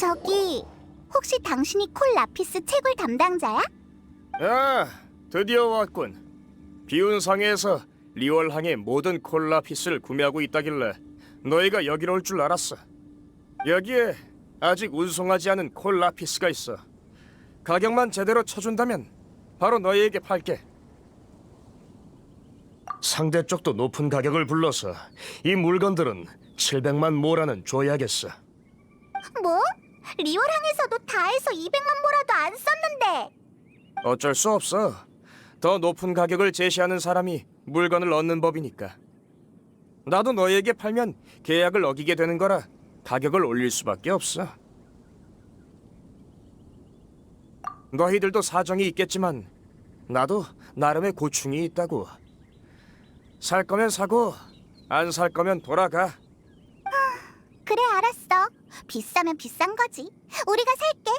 저기 혹시 당신이 콜 라피스 채굴 담당자야? 야, 드디어 왔군. 비운 상해에서 리월항의 모든 콜라피스를 구매하고 있다길래 너희가 여기로 올 줄 알았어. 여기에 아직 운송하지 않은 콜라피스가 있어. 가격만 제대로 쳐준다면 바로 너희에게 팔게. 상대 쪽도 높은 가격을 불러서 이 물건들은 700만 모라는 줘야겠어. 뭐? 리월항에서도 다 해서 200만 보라도 안 썼는데 어쩔 수 없어. 더 높은 가격을 제시하는 사람이 물건을 얻는 법이니까. 나도 너에게 팔면 계약을 어기게 되는 거라 가격을 올릴 수밖에 없어. 너희들도 사정이 있겠지만 나도 나름의 고충이 있다고. 살 거면 사고 안 살 거면 돌아가. 비싸면 비싼 거지 우리가 살게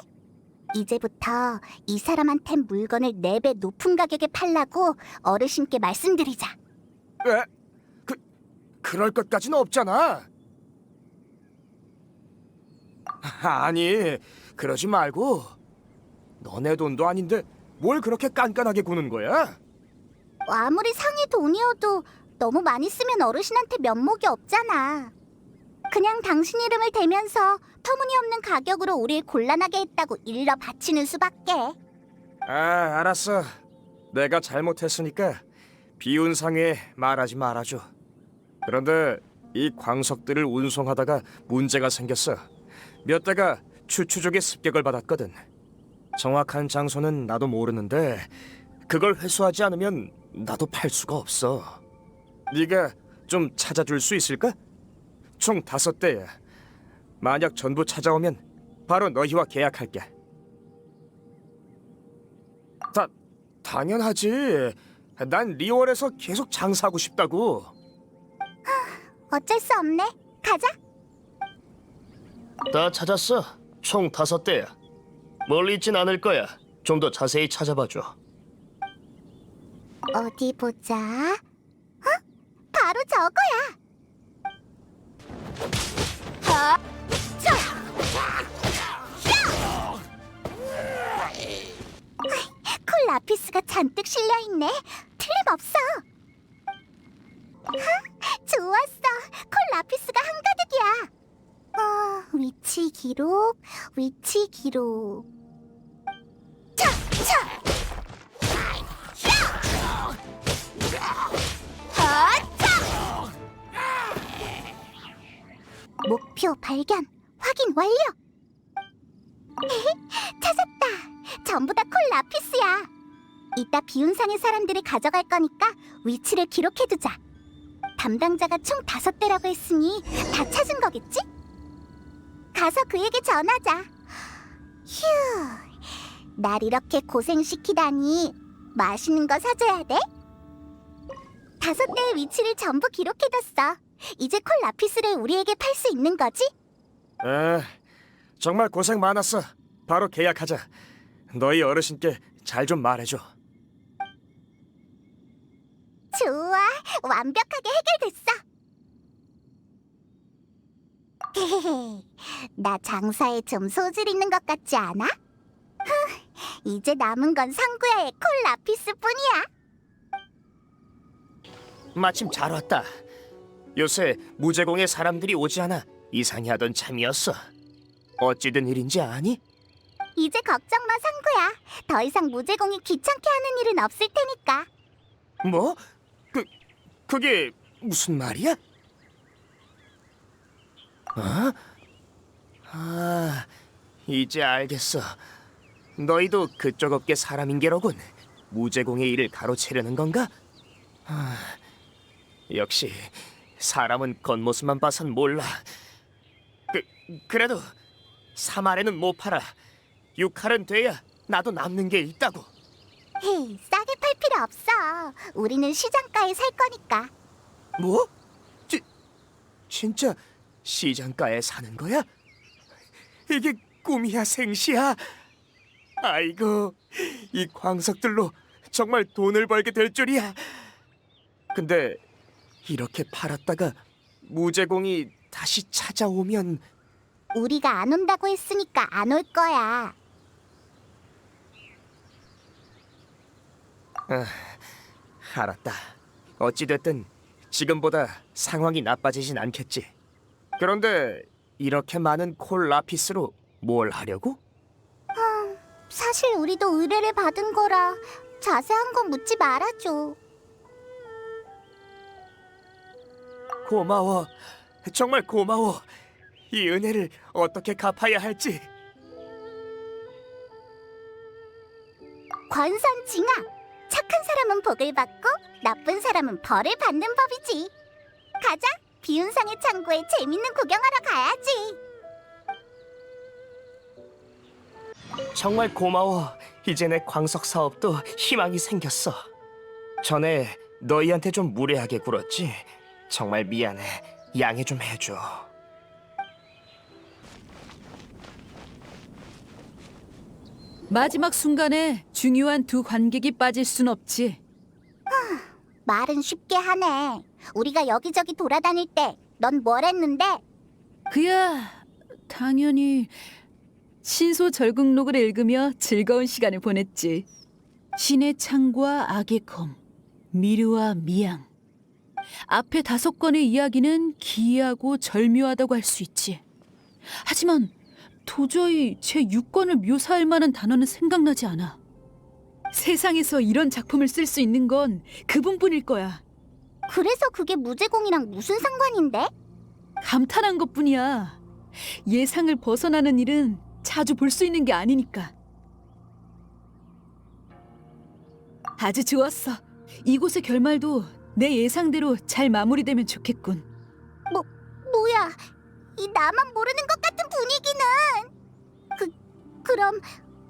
이제부터 이 사람한텐 물건을 4배 높은 가격에 팔라고 어르신께 말씀드리자 왜? 그 그럴 것까지는 없잖아. 아니, 그러지 말고 너네 돈도 아닌데 뭘 그렇게 깐깐하게 구는 거야? 아무리 상의 돈이어도 너무 많이 쓰면 어르신한테 면목이 없잖아 그냥 당신 이름을 대면서 터무니없는 가격으로 우릴 곤란하게 했다고 일러 바치는 수밖에 아, 알았어. 내가 잘못했으니까 비운 상에 말하지 말아줘. 그런데 이 광석들을 운송하다가 문제가 생겼어. 몇 대가 추추족의 습격을 받았거든. 정확한 장소는 나도 모르는데 그걸 회수하지 않으면 나도 팔 수가 없어. 네가 좀 찾아줄 수 있을까? 총 다섯 대야. 만약 전부 찾아오면 바로 너희와 계약할게. 다 당연하지. 난 리월에서 계속 장사하고 싶다고. 어쩔 수 없네 가자 다 찾았어. 총 다섯 대야. 멀리 있진 않을 거야. 좀 더 자세히 찾아봐줘. 어디 보자 어? 바로 저거야 어? 자! 야! 콜 라피스가 잔뜩 실려 있네 틀림없어 하, 좋았어 콜 라피스가 한가득이야 어, 위치 기록 위치 기록 차! 차! 어 목표 발견 확인 완료. 찾았다. 전부 다 콜 라피스야. 이따 비운상의 사람들이 가져갈 거니까 위치를 기록해두자. 담당자가 총 다섯 대라고 했으니 다 찾은 거겠지? 가서 그에게 전하자. 휴, 날 이렇게 고생시키다니 맛있는 거 사줘야 돼? 다섯 대의 위치를 전부 기록해뒀어. 이제 콜 라피스를 우리에게 팔 수 있는 거지? 에, 정말 고생 많았어. 바로 계약하자. 너희 어르신께 잘 좀 말해줘. 좋아, 완벽하게 해결됐어. 나 장사에 좀 소질 있는 것 같지 않아? 후, 이제 남은 건 상구야의 콜 라피스뿐이야. 마침 잘 왔다. 요새 무제공에 사람들이 오지 않아 이상해하던 참이었어. 어찌된 일인지 아니? 이제 걱정 마, 상구야. 더 이상 무제공이 귀찮게 하는 일은 없을 테니까. 뭐? 그 그게 무슨 말이야? 어? 아, 이제 알겠어. 너희도 그쪽 업계 사람인 게로군. 무제공의 일을 가로채려는 건가? 아, 역시 사람은 겉모습만 봐선 몰라. 그 그래도 3알에는 못 팔아. 6알은 돼야 나도 남는 게 있다고. 헤이, 싸게 팔 필요 없어. 우리는 시장가에 살 거니까. 뭐? 지, 진짜 시장가에 사는 거야? 이게 꿈이야 생시야? 아이고 이 광석들로 정말 돈을 벌게 될 줄이야. 근데 이렇게 팔았다가 무제공이 다시 찾아오면 우리가 안 온다고 했으니까 안 올 거야. 알았다. 어찌됐든 지금보다 상황이 나빠지진 않겠지. 그런데 이렇게 많은 콜 라피스로 뭘 하려고? 사실 우리도 의뢰를 받은 거라 자세한 건 묻지 말아줘. 고마워. 정말 고마워. 이 은혜를 어떻게 갚아야 할지. 권선 징아. 착한 사람은 복을 받고 나쁜 사람은 벌을 받는 법이지. 가자. 비운상의 창고에 재밌는 구경하러 가야지. 정말 고마워. 이제 내 광석 사업도 희망이 생겼어. 전에 너희한테 좀 무례하게 굴었지. 정말 미안해. 양해 좀 해줘. 마지막 순간에 중요한 두 관객이 빠질 순 없지. 말은 쉽게 하네. 우리가 여기저기 돌아다닐 때 넌 뭘 했는데? 그야 당연히 신소 절국록을 읽으며 즐거운 시간을 보냈지. 신의 창과 악의 검, 미르와 미양. 앞에 다섯 건의 이야기는 기이하고 절묘하다고 할 수 있지. 하지만 도저히 제 6권을 묘사할 만한 단어는 생각나지 않아. 세상에서 이런 작품을 쓸 수 있는 건 그분뿐일 거야. 그래서 그게 무제공이랑 무슨 상관인데? 감탄한 것 뿐이야. 예상을 벗어나는 일은 자주 볼 수 있는 게 아니니까. 아주 좋았어. 이곳의 결말도 내 예상대로 잘 마무리되면 좋겠군. 뭐야? 이 나만 모르는 것 같은 분위기는. 그 그럼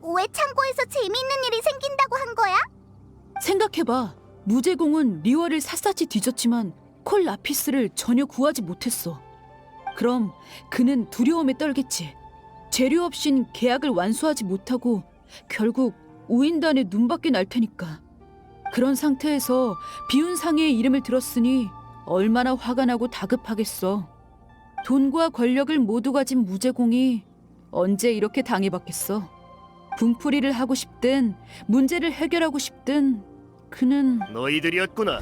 왜 창고에서 재미있는 일이 생긴다고 한 거야? 생각해봐. 무제공은 리월을 샅샅이 뒤졌지만 콜 라피스를 전혀 구하지 못했어. 그럼 그는 두려움에 떨겠지. 재료 없인 계약을 완수하지 못하고 결국 우인단의 눈밖에 날 테니까. 그런 상태에서 비운상의 이름을 들었으니 얼마나 화가 나고 다급하겠어. 돈과 권력을 모두 가진 무제공이 언제 이렇게 당해봤겠어. 분풀이를 하고 싶든 문제를 해결하고 싶든 그는 너희들이었구나.